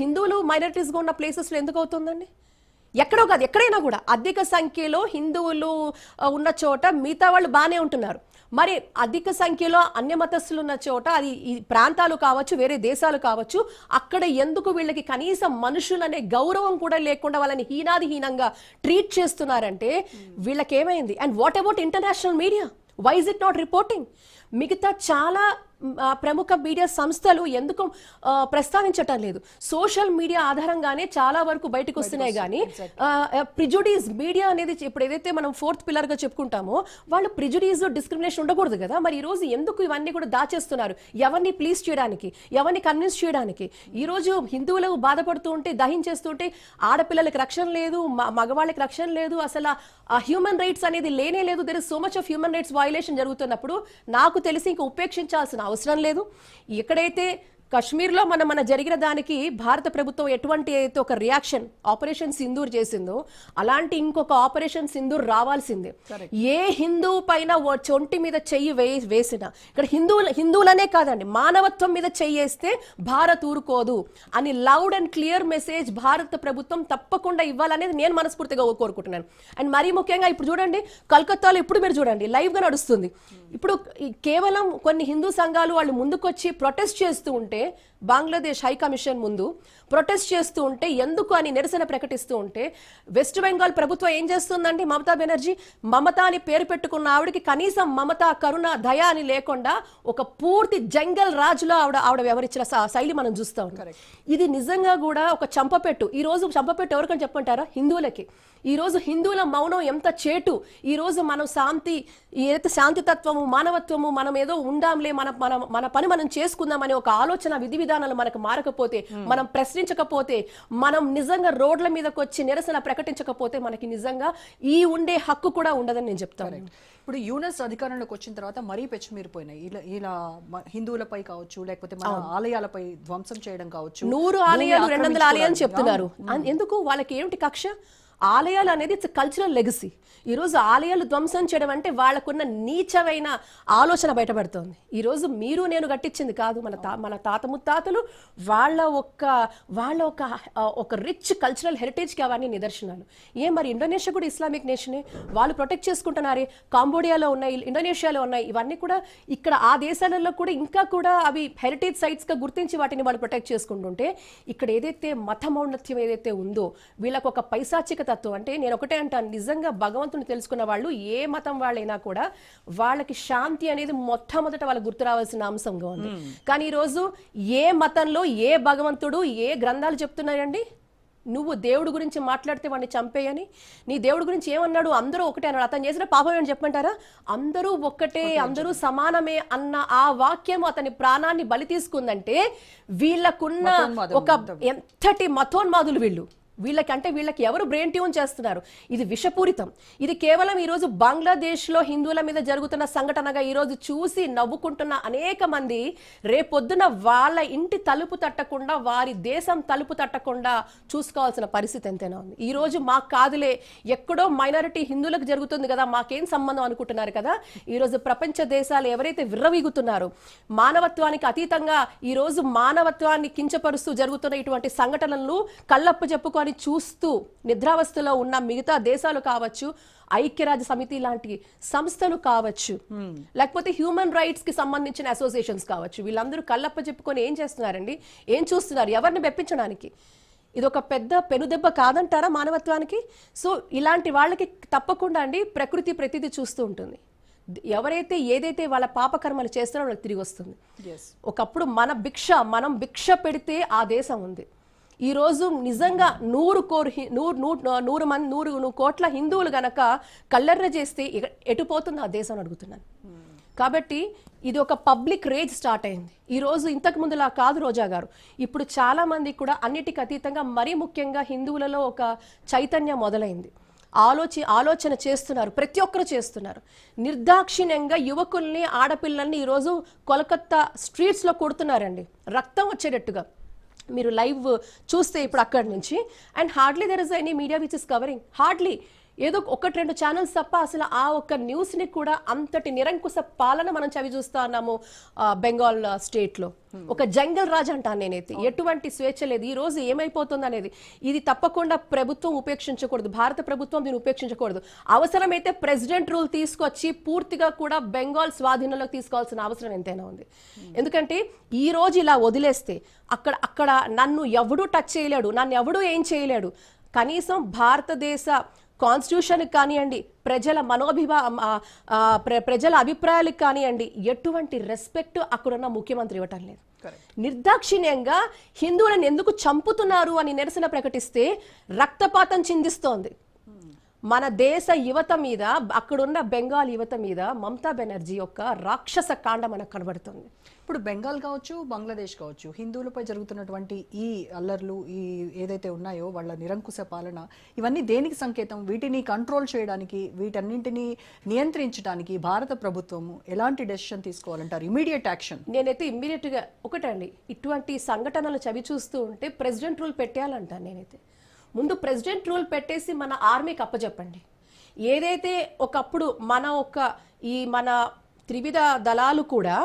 హిందువులు మైనారిటీస్గా ఉన్న ప్లేసెస్లో ఎందుకు అవుతుందండి? ఎక్కడో కాదు ఎక్కడైనా కూడా అధిక సంఖ్యలో హిందువులు ఉన్న చోట మిగతా వాళ్ళు బాగానే ఉంటున్నారు. మరి అధిక సంఖ్యలో అన్య మతస్థులు ఉన్న చోట అది ఈ ప్రాంతాలు కావచ్చు వేరే దేశాలు కావచ్చు అక్కడ ఎందుకు వీళ్ళకి కనీసం మనుషులనే గౌరవం కూడా లేకుండా వాళ్ళని హీనాదిహీనంగా ట్రీట్ చేస్తున్నారంటే వీళ్ళకేమైంది? And what about international media why is it not reporting మిగతా చాలా ప్రముఖ మీడియా సంస్థలు ఎందుకు ప్రస్తావించటం లేదు. సోషల్ మీడియా ఆధారంగానే చాలా వరకు బయటకు వస్తున్నాయి కానీ ప్రిజుడీస్ మీడియా అనేది ఇప్పుడు ఏదైతే మనం ఫోర్త్ పిల్లర్గా చెప్పుకుంటామో వాళ్ళు ప్రిజుడీస్ డిస్క్రిమినేషన్ ఉండకూడదు కదా. మరి ఈ రోజు ఎందుకు ఇవన్నీ కూడా దాచేస్తున్నారు? ఎవరిని ప్లీజ్ చేయడానికి ఎవరిని కన్విన్స్ చేయడానికి? ఈ రోజు హిందువులు బాధపడుతూ ఉంటే దహించేస్తుంటే ఆడపిల్లలకి రక్షణ లేదు మగవాళ్ళకి రక్షణ లేదు అసలు ఆ హ్యూమన్ రైట్స్ అనేది లేనే లేదు. There is so much of human rights violation జరుగుతున్నప్పుడు నాకు తెలిసి ఇంకా ఉపేక్షించాల్సిన అవసరం లేదు. ఎక్కడైతే కశ్మీర్లో మన మన జరిగిన దానికి భారత ప్రభుత్వం ఎటువంటి అయితే ఒక రియాక్షన్ ఆపరేషన్ సింధూర్ చేసిందో అలాంటి ఇంకొక ఆపరేషన్ సింధూర్ రావాల్సిందే. ఏ హిందువు పైన చొంటి మీద చెయ్యి వే వేసిన ఇక్కడ హిందువుల హిందువులనే కాదండి మానవత్వం మీద చెయ్యి వేస్తే భారత్ ఊరుకోదు అని లౌడ్ అండ్ క్లియర్ మెసేజ్ భారత ప్రభుత్వం తప్పకుండా ఇవ్వాలనేది నేను మనస్ఫూర్తిగా కోరుకుంటున్నాను. అండ్ మరీ ముఖ్యంగా ఇప్పుడు చూడండి కలకత్తాలో ఇప్పుడు మీరు చూడండి live గా నడుస్తుంది. ఇప్పుడు కేవలం కొన్ని హిందూ సంఘాలు వాళ్ళు ముందుకొచ్చి ప్రొటెస్ట్ చేస్తూ ఉంటే బంగ్లాదేశ్ హై కమిషన్ ముందు ప్రొటెస్ట్ చేస్తూ ఉంటే ఎందుకు అని నిరసన ప్రకటిస్తూ ఉంటే వెస్ట్ బెంగాల్ ప్రభుత్వం ఏం చేస్తుందండి మమతా బెనర్జీ మమత అని పేరు పెట్టుకున్న ఆవిడకి కనీసం మమత కరుణ దయ అని లేకుండా ఒక పూర్తి జంగల్ రాజులో ఆవిడ ఆవిడ వ్యవహరించిన శైలి మనం చూస్తా ఉన్నాం. ఇది నిజంగా కూడా ఒక చంపపెట్టు. ఈ రోజు చంపపెట్టు ఎవరికని చెప్పంటారా హిందువులకి. ఈ రోజు హిందువుల మౌనం ఎంత చేటు. ఈ రోజు మనం శాంతి ఏదైతే శాంతి తత్వము మానవత్వము మనం ఏదో ఉండాంలే మన మన మన పని మనం చేసుకుందాం అనే ఒక ఆలోచన విధి విధానాలు మనకు మారకపోతే మనం ప్రశ్నించకపోతే మనం నిజంగా రోడ్ల మీదకి వచ్చి నిరసన ప్రకటించకపోతే మనకి నిజంగా ఈ ఉండే హక్కు కూడా ఉండదని నేను చెప్తాను. ఇప్పుడు యూనస్ అధికారంలోకి వచ్చిన తర్వాత మరీ పెచ్చుమీరిపోయినాయి. ఇలా ఇలా హిందువులపై కావచ్చు లేకపోతే మన ఆలయాలపై ధ్వంసం చేయడం కావచ్చు నూరు ఆలయాలు రెండు వందల ఆలయాలు. చెప్తున్నారు. ఎందుకు? వాళ్ళకి ఏమిటి కక్ష? ఆలయాలు అనేది ఇట్స్ కల్చరల్ లెగసీ ఈరోజు ఆలయాలు ధ్వంసం చేయడం అంటే వాళ్ళకున్న నీచమైన ఆలోచన బయటపడుతోంది. ఈరోజు మీరు నేను కట్టించింది కాదు. మన తా మన తాత ముత్తాతలు వాళ్ళ ఒక్క వాళ్ళ ఒక ఒక రిచ్ కల్చరల్ హెరిటేజ్కి అవన్నీ నిదర్శనాలు. ఏ మరి ఇండోనేషియా కూడా ఇస్లామిక్ నేషనే వాళ్ళు ప్రొటెక్ట్ చేసుకుంటున్నారే? కాంబోడియాలో ఉన్నాయి ఇండోనేషియాలో ఉన్నాయి ఇవన్నీ కూడా ఇక్కడ ఆ దేశాలలో కూడా ఇంకా కూడా అవి హెరిటేజ్ సైట్స్గా గుర్తించి వాటిని వాళ్ళు ప్రొటెక్ట్ చేసుకుంటుంటే ఇక్కడ ఏదైతే మత మౌన్నత్యం ఏదైతే ఉందో వీళ్ళకు ఒక పైశాచికత తత్వం. అంటే నేను ఒకటే అంటాను నిజంగా భగవంతుని తెలుసుకున్న వాళ్ళు ఏ మతం వాళ్ళైనా కూడా వాళ్ళకి శాంతి అనేది మొట్టమొదట వాళ్ళకి గుర్తు రావాల్సిన అంశంగా ఉంది. కానీ ఈరోజు ఏ మతంలో ఏ భగవంతుడు ఏ గ్రంథాలు చెప్తున్నాయండి? నువ్వు దేవుడి గురించి మాట్లాడితే వాడిని చంపేయని? నీ దేవుడి గురించి ఏమన్నాడు? అందరూ ఒకటే అన్నాడు. అతను చేసిన పాపం ఏంటి చెప్పమంటారా? అందరూ ఒక్కటే అందరూ సమానమే అన్న ఆ వాక్యం అతని ప్రాణాన్ని బలి తీసుకుందంటే వీళ్ళకున్న ఒక ఎంతటి మతోన్మాదులు వీళ్ళు? వీళ్ళకి అంటే వీళ్ళకి ఎవరు బ్రెయిన్ ట్యూన్ చేస్తున్నారు? ఇది విషపూరితం. ఇది కేవలం ఈరోజు బంగ్లాదేశ్లో హిందువుల మీద జరుగుతున్న సంఘటనగా ఈరోజు చూసి నవ్వుకుంటున్న అనేక మంది రేపొద్దున వాళ్ళ ఇంటి తలుపు తట్టకుండా వారి దేశం తలుపు తట్టకుండా చూసుకోవాల్సిన పరిస్థితి ఎంతైనా ఉంది. ఈ రోజు మాకు కాదులే ఎక్కడో మైనారిటీ హిందువులకు జరుగుతుంది కదా మాకేం సంబంధం అనుకుంటున్నారు కదా? ఈరోజు ప్రపంచ దేశాలు ఎవరైతే విర్రవీగుతున్నారో మానవత్వానికి అతీతంగా ఈ రోజు మానవత్వాన్ని కించపరుస్తూ జరుగుతున్న ఇటువంటి సంఘటనలు కళ్ళప్ప చెప్పుకొని చూస్తూ నిద్రావస్థలో ఉన్న మిగతా దేశాలు కావచ్చు ఐక్యరాజ్య సమితి లాంటి సంస్థలు కావచ్చు లేకపోతే హ్యూమన్ రైట్స్కి సంబంధించిన అసోసియేషన్స్ కావచ్చు వీళ్ళందరూ కళ్ళప్ప చెప్పుకొని ఏం చేస్తున్నారండి? ఏం చూస్తున్నారు? ఎవరిని మెప్పించడానికి? ఇది ఒక పెద్ద పెనుదెబ్బ కాదంటారా మానవత్వానికి? సో ఇలాంటి వాళ్ళకి తప్పకుండా అండి ప్రకృతి ప్రతిదీ చూస్తూ ఉంటుంది. ఎవరైతే ఏదైతే వాళ్ళ పాపకర్మలు చేస్తారో వాళ్ళకి తిరిగి వస్తుంది. ఒకప్పుడు మన భిక్ష మనం భిక్ష పెడితే ఆ దేశం ఉంది. ఈరోజు నిజంగా నూరు కోరు నూరు నూరు నూరు మంది నూరు కోట్ల హిందువులు గనక కల్లెర్ర చేస్తే ఇక ఎటు పోతుంది ఆ దేశం అడుగుతున్నాను. కాబట్టి ఇది ఒక పబ్లిక్ రేజ్ స్టార్ట్ అయింది. ఈరోజు ఇంతకు ముందులా కాదు రోజా గారు. ఇప్పుడు చాలామంది కూడా అన్నిటికీ అతీతంగా మరీ ముఖ్యంగా హిందువులలో ఒక చైతన్యం మొదలైంది. ఆలోచి ఆలోచన చేస్తున్నారు. ప్రతి ఒక్కరు చేస్తున్నారు. నిర్దాక్షిణ్యంగా యువకుల్ని ఆడపిల్లల్ని ఈరోజు కోలకత్తా స్ట్రీట్స్లో కొడుతున్నారండి. రక్తం వచ్చేటట్టుగా. మీరు లైవ్ చూస్తే ఇప్పుడు అక్కడి నుంచి. And hardly there is any media which is covering hardly ఏదో ఒకటి రెండు ఛానల్స్ తప్ప అసలు ఆ ఒక్క న్యూస్ని కూడా అంతటి నిరంకుశ పాలన మనం చవి చూస్తా ఉన్నాము బెంగాల్ స్టేట్లో ఒక జంగల్ రాజ్ అంటాను నేనైతే. ఎటువంటి స్వేచ్ఛ లేదు. ఈ రోజు ఏమైపోతుంది అనేది. ఇది తప్పకుండా ప్రభుత్వం ఉపేక్షించకూడదు. భారత ప్రభుత్వం దీన్ని ఉపేక్షించకూడదు. అవసరమైతే ప్రెసిడెంట్ రూల్ తీసుకొచ్చి పూర్తిగా కూడా బెంగాల్ స్వాధీనంలోకి తీసుకోవాల్సిన అవసరం ఎంతైనా ఉంది. ఎందుకంటే ఈ రోజు ఇలా వదిలేస్తే అక్కడ అక్కడ నన్ను ఎవడూ టచ్ చేయలేడు. నన్ను ఎవడూ ఏం చేయలేడు. కనీసం భారతదేశ కాన్స్టిట్యూషన్ కానివ్వండి ప్రజల ప్ర- ప్రజల అభిప్రాయాలకు కానివ్వండి ఎటువంటి రెస్పెక్ట్ అక్కడున్న ముఖ్యమంత్రి ఇవ్వటం లేదు. నిర్దాక్షిణ్యంగా హిందువులను ఎందుకు చంపుతున్నారు అని నిరసన ప్రకటిస్తే రక్తపాతం చిందిస్తోంది. మన దేశ యువత మీద అక్కడున్న బెంగాల్ యువత మీద మమతా బెనర్జీ యొక్క రాక్షస కాండ మనకు కనబడుతుంది. ఇప్పుడు బెంగాల్ కావచ్చు బంగ్లాదేశ్ కావచ్చు హిందువులపై జరుగుతున్నటువంటి ఈ అల్లర్లు ఈ ఏదైతే ఉన్నాయో వాళ్ళ నిరంకుశ పాలన ఇవన్నీ దేనికి సంకేతం? వీటిని కంట్రోల్ చేయడానికి వీటన్నింటినీ నియంత్రించడానికి భారత ప్రభుత్వము ఎలాంటి డెసిషన్ తీసుకోవాలంటారు? ఇమీడియట్ యాక్షన్ నేనైతే ఇమ్మీడియట్గా ఒకటండి ఇటువంటి సంఘటనలు చవి చూస్తూ ఉంటే ప్రెసిడెంట్ రూల్ పెట్టేయాలంటాను నేనైతే. ముందు ప్రెసిడెంట్ రూల్ పెట్టేసి మన ఆర్మీకి అప్పచెప్పండి ఏదైతే ఒకప్పుడు మన ఒక ఈ మన త్రివిధ దళాలు కూడా